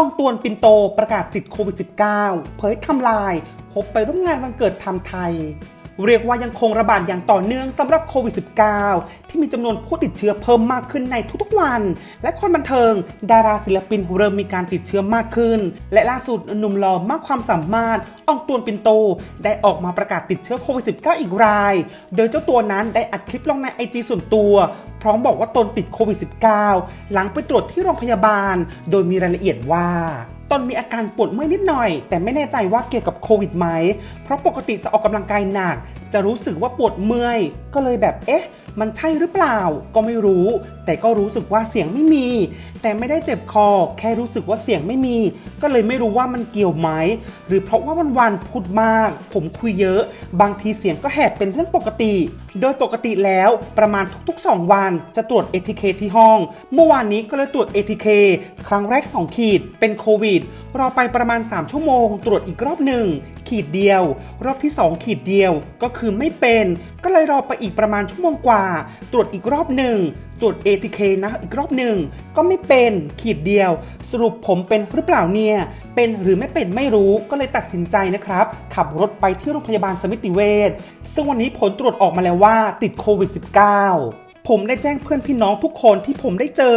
องตวนปินโตประกาศติดโควิด -19 เผยทำลายพบไปร่วมงานวันเกิดทำไทย เรียกว่ายังคงระบาดอย่างต่อเนื่องสำหรับโควิด -19 ที่มีจำนวนผู้ติดเชื้อเพิ่มมากขึ้นในทุกๆวัน และคนบันเทิง ดาราศิลปินเริ่มมีการติดเชื้อมากขึ้น และล่าสุดหนุ่มหล่อมากความสามารถอองตวนปินโต ได้ออกมาประกาศติดเชื้อโควิด -19 อีกราย โดยเจ้าตัวนั้นได้อัดคลิปลงในไอจีส่วนตัว พร้อมบอกว่าตนติดโควิด -19 หลังไปตรวจที่โรงพยาบาล โดยมีรายละเอียดว่า ตนมีอาการปวดเมื่อยนิดหน่อย แต่ไม่แน่ใจว่าเกี่ยวกับโควิดไหม เพราะปกติจะออกกำลังกายหนัก จะรู้สึกว่าปวดเมื่อย ก็เลยแบบเอ๊ะ มันใช่หรือเปล่า ก็ไม่รู้ แต่ก็รู้สึกว่าเสียงไม่มี แต่ไม่ได้เจ็บคอ แค่รู้สึกว่าเสียงไม่มี ก็เลยไม่รู้ว่ามันเกี่ยวไหม หรือเพราะว่าวันๆพูดมาก ผมคุยเยอะ บางทีเสียงก็แหบเป็นเรื่องปกติโดยปกติแล้วประมาณทุกๆ 2 วันจะตรวจ ATK ที่ห้อง เมื่อวานนี้ก็เลยตรวจ ATK ครั้งแรก 2 ขีดเป็นโควิดรอไปประมาณ 3 ชั่วโมง ตรวจอีกรอบหนึ่งขีดเดียว รอบที่ 2 ขีดเดียวก็คือไม่เป็น ก็เลยรอไปอีกประมาณชั่วโมงกว่า ตรวจอีกรอบหนึ่ง ตรวจ ATK นะอีกรอบหนึ่งก็ไม่เป็นขีดเดียว สรุปผมเป็นหรือเปล่าเนี่ย เป็นหรือไม่เป็นไม่รู้ก็เลยตัดสินใจนะครับ ขับรถไปที่โรงพยาบาลสมิติเวชซึ่งวันนี้ผลตรวจออกมาแล้วว่าติดโควิด -19 ผมได้แจ้งเพื่อนพี่น้องทุกคนที่ผมได้เจอ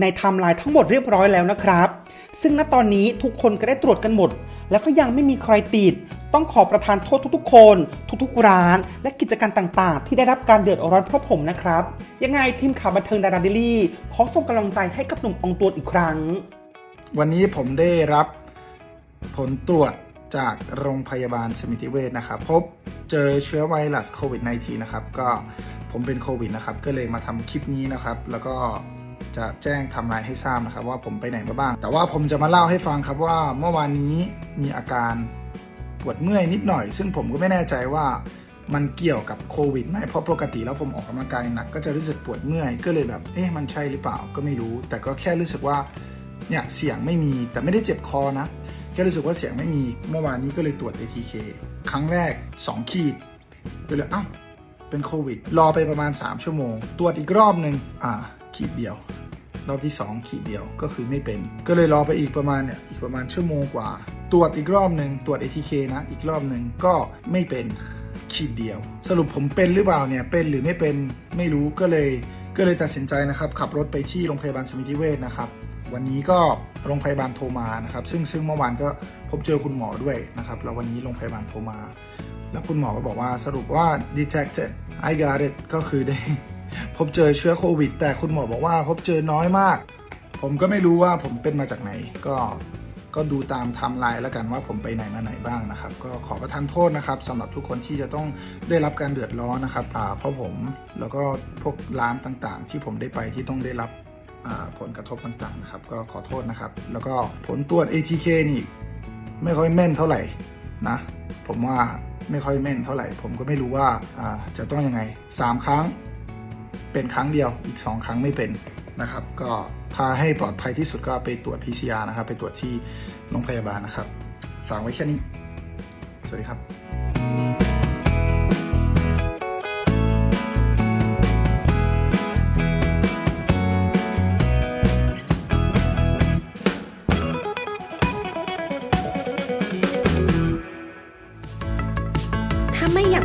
ในไทม์ไลน์ทั้งหมดเรียบร้อยแล้วนะครับ ซึ่งณตอนนี้ทุกคนก็ได้ตรวจกันหมด แล้วก็ยังไม่มีใครติด ต้องขอประทานโทษทุกๆ คน ทุกๆ ร้าน และกิจการต่างๆ ที่ได้รับการเดือดร้อนเพราะผมนะครับ ยังไงทีมข่าวบันเทิงดาราเดลี่ ขอส่งกำลังใจให้กับหนุ่มองตัวอีกครั้ง วันนี้ผมได้รับผลตรวจจากโรงพยาบาลสมิติเวชนะครับ พบเจอเชื้อไวรัสโควิด -19 นะครับ ก็ผมเป็นโควิดนะครับ ก็เลยมาทำคลิปนี้นะครับ แล้วก็ จะแจ้งทำลายให้ทราบนะครับว่าผมไปไหนมาบ้าง แต่ว่าผมจะมาเล่าให้ฟังครับว่าเมื่อวานนี้มีอาการปวดเมื่อยนิดหน่อย ซึ่งผมก็ไม่แน่ใจว่ามันเกี่ยวกับโควิดไหมเพราะปกติแล้วผมออกกำลังกายหนักก็จะรู้สึกปวดเมื่อยก็เลยแบบเอ๊ะมันใช่หรือเปล่าก็ไม่รู้ แต่ก็แค่รู้สึกว่าเนี่ยเสียงไม่มีแต่ไม่ได้เจ็บคอนะแค่รู้สึกว่าเสียงไม่มีเมื่อวานนี้ก็เลยตรวจ ATK ครั้งแรก 2 ขีดก็เลยเอ้าเป็นโควิด รอไปประมาณ 3 ชั่วโมง ตรวจอีกรอบหนึ่งอ่า ขีดเดียว รอบที่ 2 ขีดเดียวก็คือไม่เป็น ก็เลยรอไปอีกประมาณเนี่ยอีกประมาณชั่วโมงกว่า ตรวจอีกรอบหนึ่งตรวจ ATK นะอีกรอบหนึ่งก็ไม่เป็นขีดเดียว สรุปผมเป็นหรือเปล่าเนี่ยเป็นหรือไม่เป็นไม่รู้ก็เลยก็เลยตัดสินใจนะครับ ขับรถไปที่โรงพยาบาลสมิติเวชนะครับ วันนี้ก็โรงพยาบาลโทรมานะครับ ซึ่งซึ่งเมื่อวานก็พบเจอคุณหมอด้วยนะครับแล้ววันนี้โรงพยาบาลโทรมา แล้วคุณหมอก็บอกว่าสรุปว่า detected I got it ก็คือได้ พบเจอเชื้อโควิด แต่คุณหมอบอกว่าพบเจอน้อยมาก ผมก็ไม่รู้ว่าผมเป็นมาจากไหน ก็ก็ดูตามไทม์ไลน์แล้วกันว่าผมไปไหนมาไหนบ้างนะครับ ก็ขอประทานโทษนะครับสำหรับทุกคนที่จะต้องได้รับการเดือดร้อนนะครับเพราะผมแล้วก็พวกร้านต่างๆ ที่ผมได้ไปที่ต้องได้รับผลกระทบต่างๆนะครับ ก็ขอโทษนะครับ แล้วก็ผลตรวจ ATK นี่ไม่ค่อยแม่นเท่าไหร่นะ ผมว่าไม่ค่อยแม่นเท่าไหร่ ผมก็ไม่รู้ว่าอ่าจะต้องยังไง 3 ครั้ง เป็นครั้งเดียวอีก 2 ครั้งไม่เป็นนะครับ ก็พาให้ปลอดภัยที่สุดก็ไปตรวจ PCR นะครับ ไปตรวจที่โรงพยาบาลนะครับ ฝากไว้แค่นี้ สวัสดีครับ